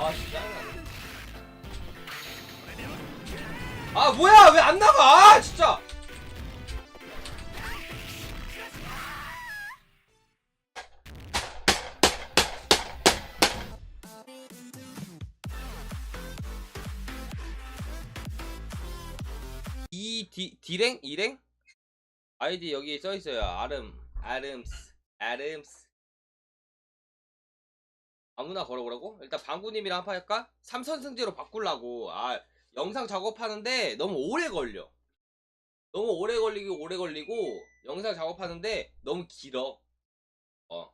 아 진짜 아 뭐야 왜 안 나가 아 진짜 이 디, 디랭? 이랭? 아이디 여기 써 있어요. 아름, 아름스, 아름스. 아무나 걸어보라고? 일단 방구님이랑 한판 할까? 삼선승제로 바꾸려고. 아, 영상 작업하는데 너무 오래 걸려. 너무 오래 걸리고 오래 걸리고 영상 작업하는데 너무 길어. 어.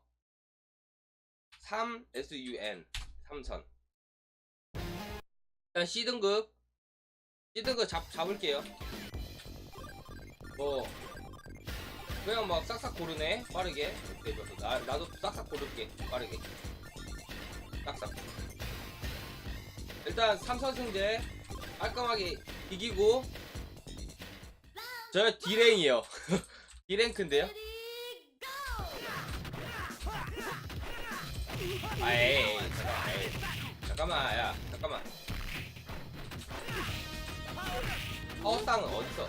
3 SUN 삼선. 일단 C등급 C등급 잡, 잡을게요. 뭐 그냥 막 싹싹 고르네 빠르게 오케이 나, 나도 싹싹 고를게 빠르게 싹싹 일단 삼선승제 깔끔하게 이기고 저 D랭이요. D랭크인데요? 아이 잠깐만 야 잠깐만. 파워땅은 어딨어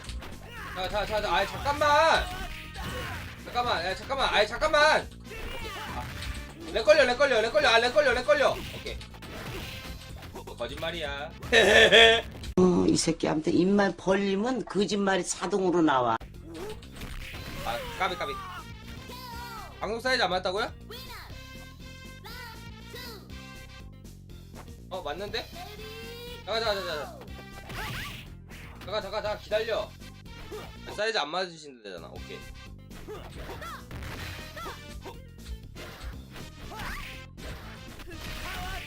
자, 자, 자, 자, 아이 잠깐만. 잠깐만, 야, 잠깐만, 아이 잠깐만. 렉 걸려, 렉 걸려, 렉 걸려, 아, 렉 걸려, 렉 걸려. 오케이. 거짓말이야. 어, 이 새끼한테 입만 벌리면 거짓말이 자동으로 나와. 아, 까비, 까비. 방송 사이즈 안 맞다고요? 어, 맞는데? 잠깐, 잠깐, 잠깐. 잠깐, 잠깐, 잠깐, 기다려. 사이즈 안 맞으신다잖아. 오케이.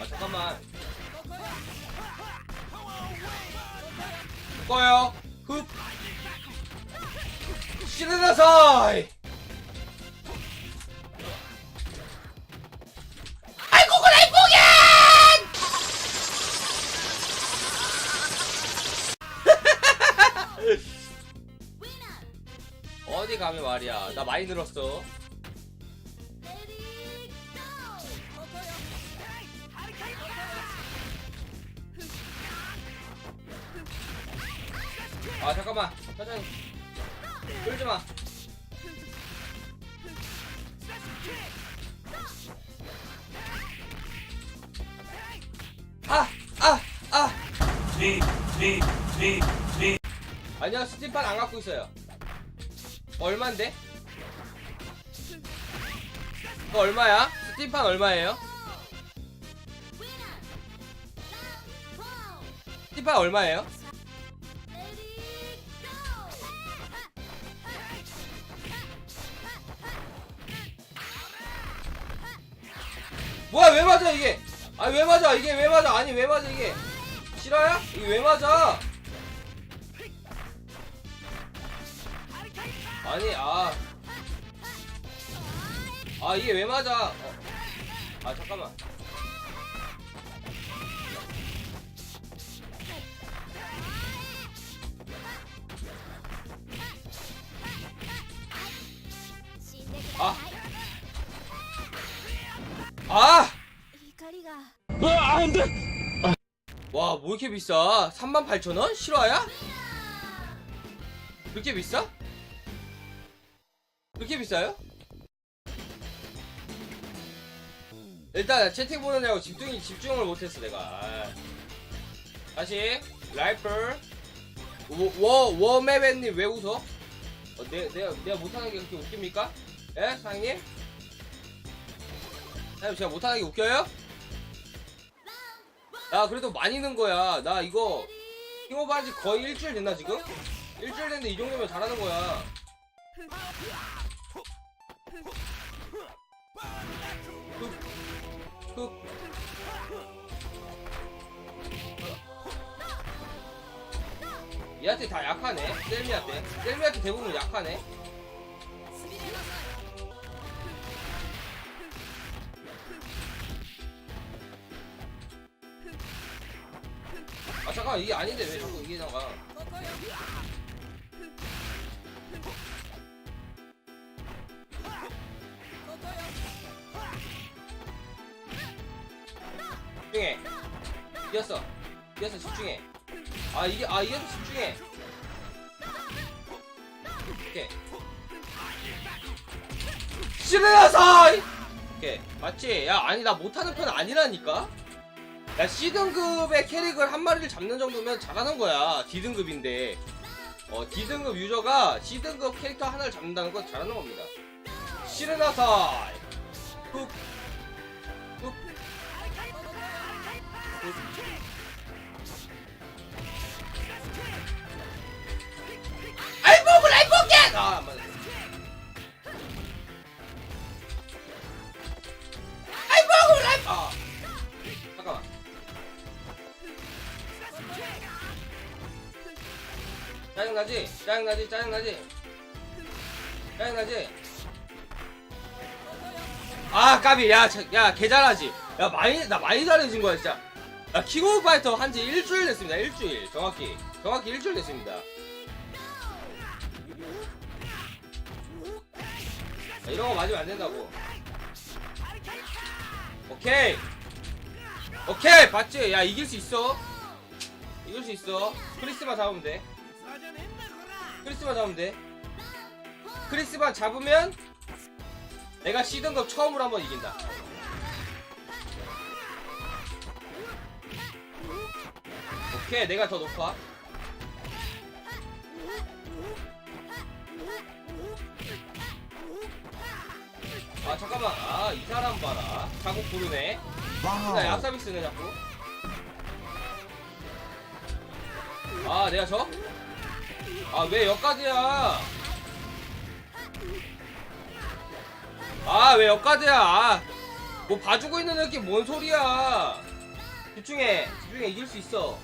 아 잠깐만. 꺼요. 흡. 시르나사이. 어디 가면 말이야. 나 많이 늘었어. 아 잠깐만. 천천히. 끌지 마. 아, 아, 아. 아니요, 스팀판 안 갖고 있어요. 얼만데? 그거 얼마야? 스팀판 얼마예요? 스팀판 얼마예요? 뭐야 왜 맞아 이게? 아왜 맞아 이게 왜 맞아? 아니 왜 맞아 이게? 실화야? 이게 왜 맞아? 아니 아. 아 이게 왜 맞아? 어. 아 잠깐만. 이렇게 비싸? 38,000원? 실화야? 그렇게 비싸? 그렇게 비싸요? 일단 채팅 보느냐고 집중이 집중을 못했어 내가. 아. 다시 라이플 워 워메벤님 왜 웃어? 어, 내, 내가 내가 못하는 게 그렇게 웃깁니까? 예, 사장님? 사장님 제가 못하는 게 웃겨요? 야 그래도 많이 는 거야. 나 이거 킹오브 한지 거의 일주일 됐나 지금? 일주일 됐는데 이 정도면 잘하는 거야. 흑, 흑. 얘한테 다 약하네. 셀미한테. 셀미한테 대부분 약하네 아 잠깐 이게 아닌데 왜 자꾸 이게 나가 중에 이겼어. 이겼어 집중해. 아 이게 아 이겼어 집중해. 오케이. 시르야사! 오케이. 맞지? 야 아니 나 못하는 편 아니라니까 야 C등급의 캐릭을 한 마리를 잡는 정도면 잘하는 거야. D등급인데. 어 D등급 유저가 C등급 캐릭터 하나를 잡는다는 건 잘하는 겁니다. 시르나사이 훅 훅. 훅. 아이고 라이포켓 아 짜증나지? 짜증나지? 짜증나지? 짜증나지? 아 까비. 야야 개잘하지? 야 많이 나 많이 잘해진 거야 진짜. 나 킹오브 파이터 한 지 일주일 됐습니다. 일주일. 정확히. 정확히 일주일 됐습니다. 야, 이런 거 맞으면 안 된다고. 오케이. 오케이. 봤지? 야 이길 수 있어. 이길 수 있어. 크리스만 잡으면 돼 크리스만 잡으면 돼. 크리스만 잡으면 내가 C등급 처음으로 한번 이긴다. 오케이 내가 더 높아. 아 잠깐만. 아 이 사람 봐라. 자꾸 고르네. 나 얍삽이 쓰네 자꾸. 아 내가 져? 아 왜 여기까지야? 아 왜 여기까지야? 아, 뭐 봐주고 있는 느낌 뭔 소리야? 집중해. 집중해. 이길 수 있어.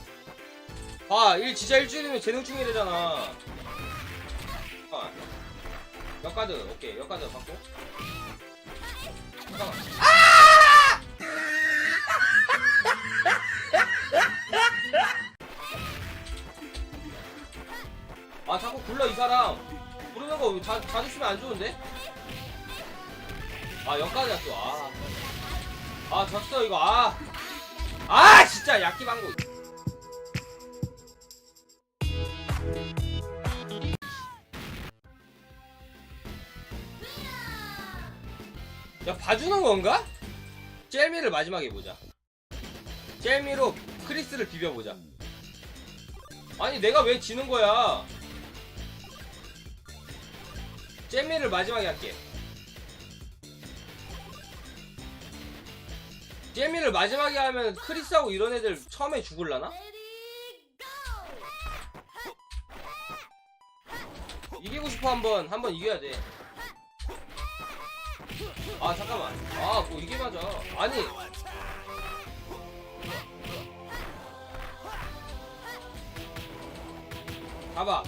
봐일 진짜 일주일이면 재능충이 되잖아. 아, 역가드 오케이. 역가드 받고. 잠깐만. 아 이 사람. 부르는 거 자, 자주 쓰면 안 좋은데? 아 여기까지야 또아. 아 졌어 이거. 아. 아 진짜 약기 방구 야 봐주는 건가? 젤미를 마지막에 보자. 젤미로 크리스를 비벼보자. 아니 내가 왜 지는 거야 잼미를 마지막에 할게. 잼미를 마지막에 하면 크리스하고 이런 애들 처음에 죽을라나? 이기고 싶어 한번. 한번 이겨야 돼 아 잠깐만. 아뭐 이게 맞아. 아니. 봐봐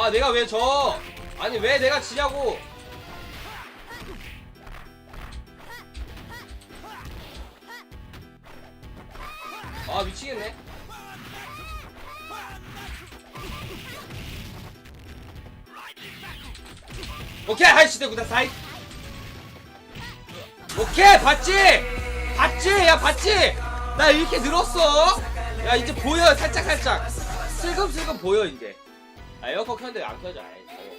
아 내가 왜 져? 아니 왜 내가 지냐고 아 미치겠네 오케이 하이시대 구다 사이 오케이 봤지? 봤지? 야 봤지? 나 이렇게 늘었어 야 이제 보여 살짝 살짝 슬금슬금 보여 이제 아 에어컨 켰는데 안 켜져. 저거.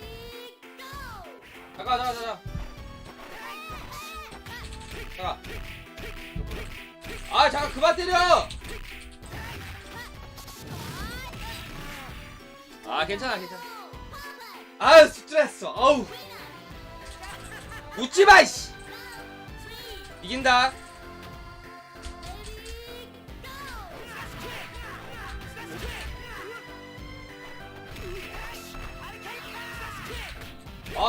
잠깐 잠깐 잠깐. 잠깐. 아 잠깐 그만 때려! 아 괜찮아 괜찮아. 아유 스트레스. 어우. 웃지마 이씨. 이긴다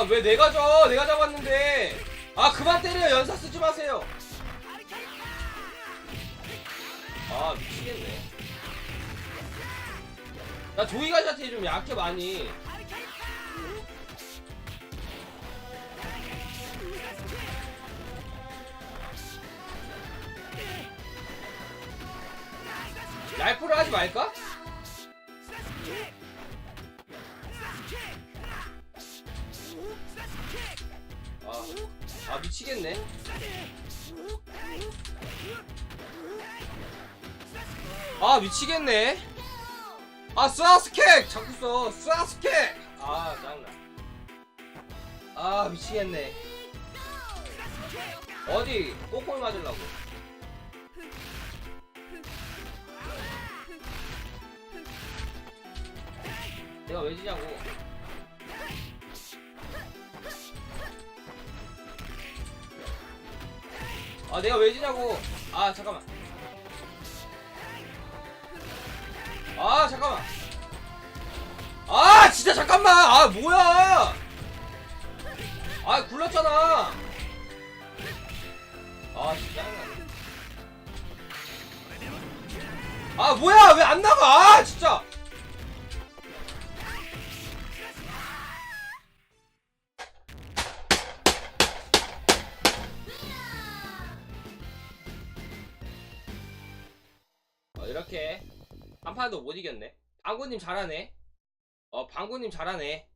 아 왜 내가 져? 내가 잡았는데. 아 그만 때려 연사 쓰지 마세요. 아 미치겠네. 나 조이가한테 좀 약해 많이. 라이프를 하지 말까? 아 미치겠네. 아 미치겠네. 아 스아스케! 자꾸 써. 스아스케! 아 짜증나. 아 미치겠네. 어디? 꼬꼬이 맞으려고. 내가 왜 지냐고 아 내가 왜 지냐고. 아 잠깐만. 아 잠깐만. 아 진짜 잠깐만. 아 뭐야. 아 굴렀잖아. 아 진짜. 아 뭐야. 왜 안 나가? 아 진짜 어, 이렇게. 한 판도 못 이겼네. 방구님 잘하네. 어 방구님 잘하네